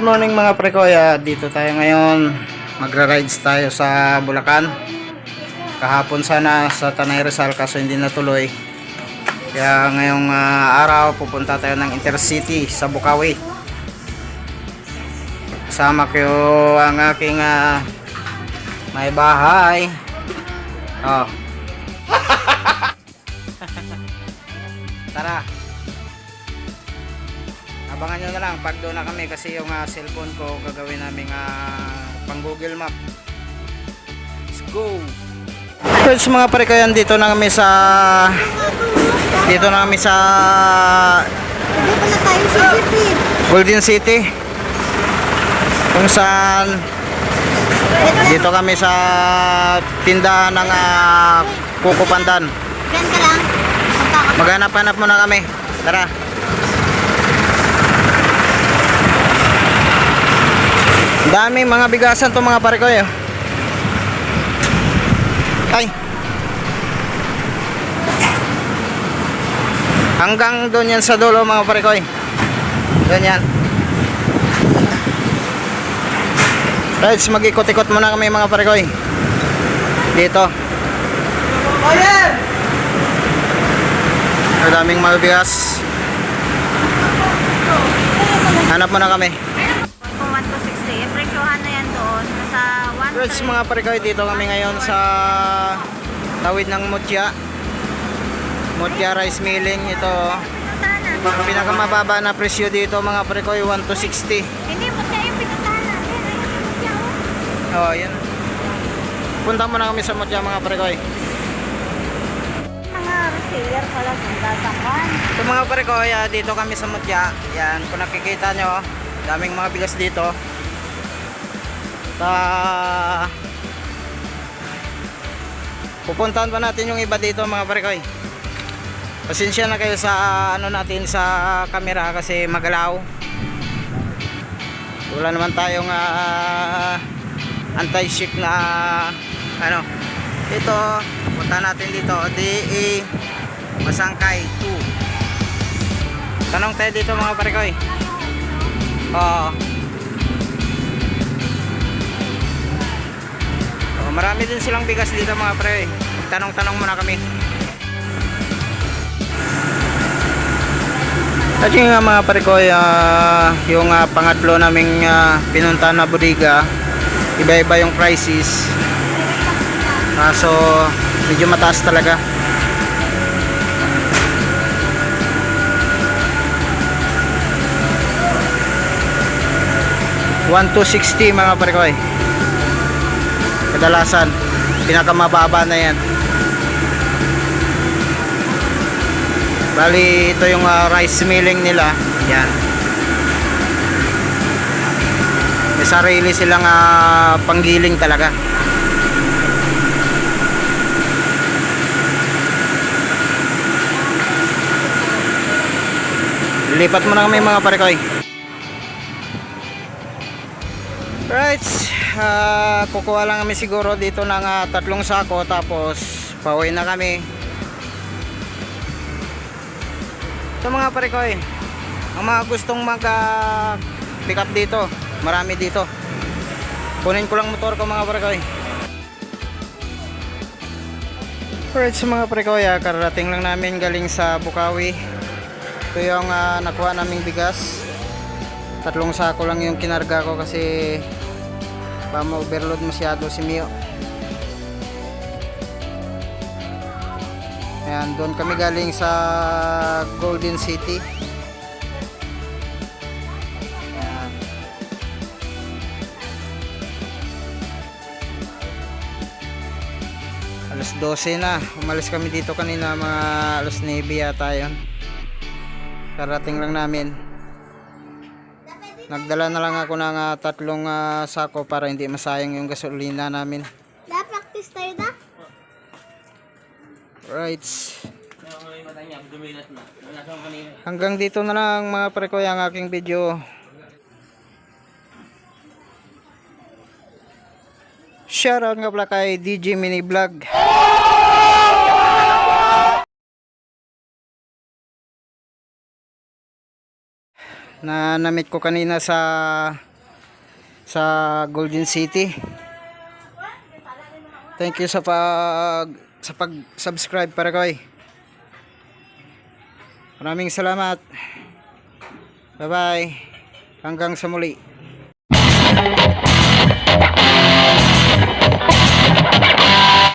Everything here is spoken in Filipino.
morning mga prekoya. Dito tayo ngayon. Magra-rides tayo sa Bulacan. Kahapon sana sa Tanay Rizal kaso hindi natuloy. Kaya ngayong ah, araw pupunta tayo ng Intercity sa Bukawi. Kasama ko ang aking ah, may bahay. Oh. Tara. Abangan nyo na lang pag doon na kami kasi yung ah, cellphone ko gagawin namin pang Google Map. Let's go! Friends mga pare ko yan, dito na kami sa dito na kami sa Hindi pala tayo sa. Golden City kung saan dito kami sa tindahan ng uh, Kuko Pandan. Diyan ka lang. Punta ka. Maghanap-hanap muna kami. Tara. Dami mga bigasan to mga pare ko eh. Ay. Hanggang doon yan sa dulo mga pare ko eh. Doon yan. Right, mag-ikot-ikot muna kami mga pare ko eh. Dito. Ang daming mabigas. Hanap muna kami. 1 Friends, mga parikoy, dito kami ngayon sa tawid ng Mutya. Mutya Rice Milling. Ito, ang pinakamababa na presyo dito mga parikoy, 1 to 60. Hindi mo siya yung pinuntahan natin. Oh. Oh, yan. Punta muna kami sa Mutya mga parikoy. Mga reseller pala kung tatakpan. Ito mga parikoy, ah, dito kami sa Mutya. Yan, kung nakikita nyo, daming mga bigas dito. Ta Pupuntahan pa natin yung iba dito mga parikoy. Pasensya na kayo sa ano natin sa camera kasi magalaw. Wala naman tayong ah, anti-shake na ano. Ito, punta natin dito, DE Masangkay 2. Tanong tayo dito mga parikoy. Oo. Oh, marami din silang bigas dito mga pre. Tanong-tanong muna kami. At yun nga mga pare ko, ah, yung ah, pangatlo naming ah, pinunta na bodega, iba-iba yung prices. Kaso medyo mataas talaga. One to 60 mga pare ko eh. Kadalasan pinakamababa na yan. Bali ito yung ah, rice milling nila. Yan. May sarili silang ah, panggiling talaga. Lipat mo na kami mga parekoy. Right, ah, kukuha lang kami siguro dito ng ah, tatlong sako tapos pauwi na kami. Ito mga parekoy, ang mga gustong mag ah, pick up dito, marami dito. Kunin ko lang motor ko mga parekoy. Alright sa mga parekoy, ah, kararating lang namin galing sa Bukawi. Ito yung ah, nakuha naming bigas. Tatlong sako lang yung kinarga ko kasi pa ma-overload masyado si Mio. Ayan, doon kami galing sa Golden City. Alas 12 na. Umalis kami dito kanina mga alas 9 yata yun. Karating lang namin. Nagdala na lang ako ng ah, tatlong ah, sako para hindi masayang yung gasolina namin. Da, practice tayo da. Right. Hanggang dito na lang mga prekoy ang aking video. Shoutout nga pala kay DJ Mini Vlog. Na namit ko kanina sa sa Golden City. Thank you sa pag sa pag-subscribe para koy. Maraming salamat. Bye-bye. Hanggang sa muli.